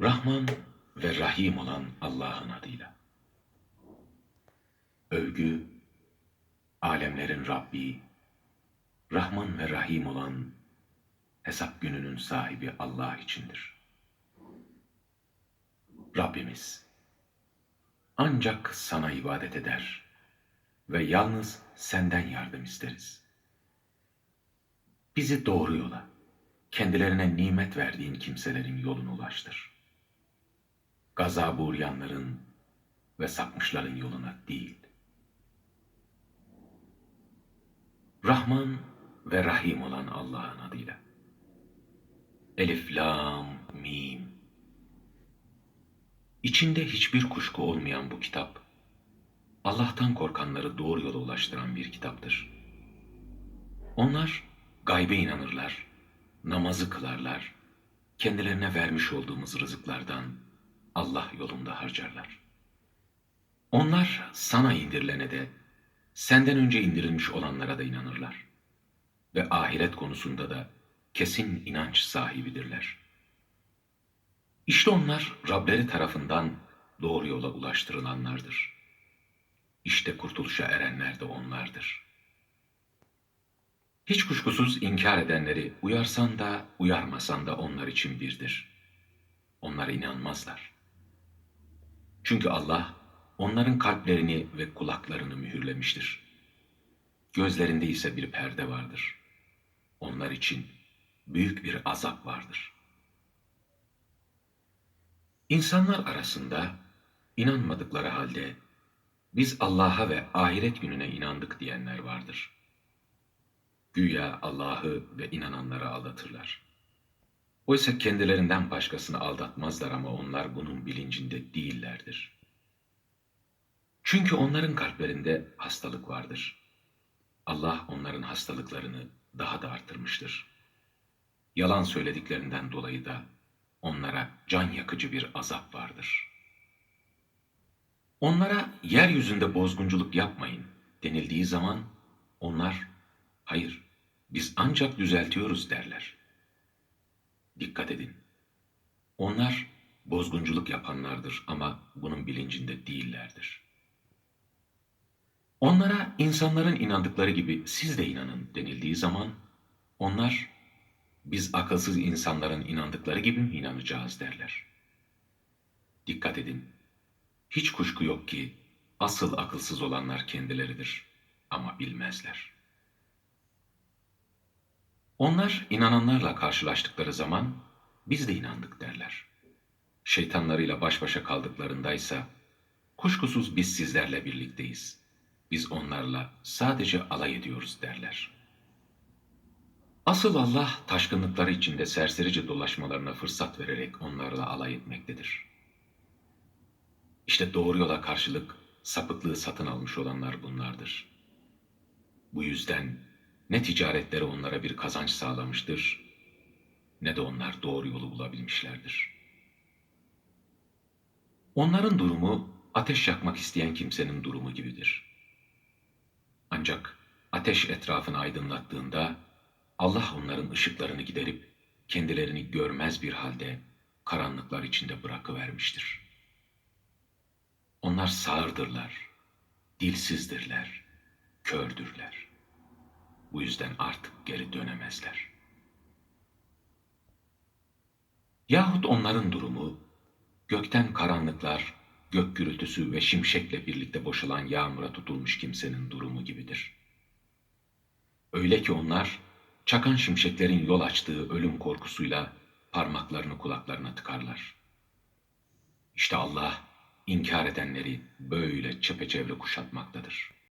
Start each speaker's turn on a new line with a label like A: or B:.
A: Rahman ve Rahim olan Allah'ın adıyla. Övgü, alemlerin Rabbi, Rahman ve Rahim olan hesap gününün sahibi Allah içindir. Rabbimiz, ancak sana ibadet eder ve yalnız senden yardım isteriz. Bizi doğru yola, kendilerine nimet verdiğin kimselerin yolunu ulaştır. Gazabı uğrayanların ve sapmışların yoluna değil. Rahman ve Rahim olan Allah'ın adıyla. Elif, Lam, Mim. İçinde hiçbir kuşku olmayan bu kitap, Allah'tan korkanları doğru yola ulaştıran bir kitaptır. Onlar gaybe inanırlar, namazı kılarlar, kendilerine vermiş olduğumuz rızıklardan Allah yolunda harcarlar. Onlar sana indirilene de, senden önce indirilmiş olanlara da inanırlar. Ve ahiret konusunda da kesin inanç sahibidirler. İşte onlar Rableri tarafından doğru yola ulaştırılanlardır. İşte kurtuluşa erenler de onlardır. Hiç kuşkusuz inkar edenleri uyarsan da uyarmasan da onlar için birdir. Onlar inanmazlar. Çünkü Allah onların kalplerini ve kulaklarını mühürlemiştir. Gözlerinde ise bir perde vardır. Onlar için büyük bir azap vardır. İnsanlar arasında inanmadıkları halde biz Allah'a ve ahiret gününe inandık diyenler vardır. Güya Allah'ı ve inananları aldatırlar. Oysa kendilerinden başkasını aldatmazlar ama onlar bunun bilincinde değillerdir. Çünkü onların kalplerinde hastalık vardır. Allah onların hastalıklarını daha da arttırmıştır. Yalan söylediklerinden dolayı da onlara can yakıcı bir azap vardır. Onlara yeryüzünde bozgunculuk yapmayın denildiği zaman onlar hayır biz ancak düzeltiyoruz derler. Dikkat edin. Onlar bozgunculuk yapanlardır ama bunun bilincinde değillerdir. Onlara insanların inandıkları gibi siz de inanın denildiği zaman onlar biz akılsız insanların inandıkları gibi mi inanacağız derler. Dikkat edin. Hiç kuşku yok ki asıl akılsız olanlar kendileridir ama bilmezler. Onlar inananlarla karşılaştıkları zaman biz de inandık derler. Şeytanlarıyla baş başa kaldıklarındaysa kuşkusuz biz sizlerle birlikteyiz. Biz onlarla sadece alay ediyoruz derler. Asıl Allah taşkınlıkları içinde serserice dolaşmalarına fırsat vererek onlarla alay etmektedir. İşte doğru yola karşılık sapıklığı satın almış olanlar bunlardır. Bu yüzden ne ticaretleri onlara bir kazanç sağlamıştır, ne de onlar doğru yolu bulabilmişlerdir. Onların durumu ateş yakmak isteyen kimsenin durumu gibidir. Ancak ateş etrafını aydınlattığında Allah onların ışıklarını giderip kendilerini görmez bir halde karanlıklar içinde bırakıvermiştir. Onlar sağırdırlar, dilsizdirler, kördürler. Bu yüzden artık geri dönemezler. Yahut onların durumu, gökten karanlıklar, gök gürültüsü ve şimşekle birlikte boşalan yağmura tutulmuş kimsenin durumu gibidir. Öyle ki onlar, çakan şimşeklerin yol açtığı ölüm korkusuyla parmaklarını kulaklarına tıkarlar. İşte Allah, inkar edenleri böyle çepeçevre kuşatmaktadır.''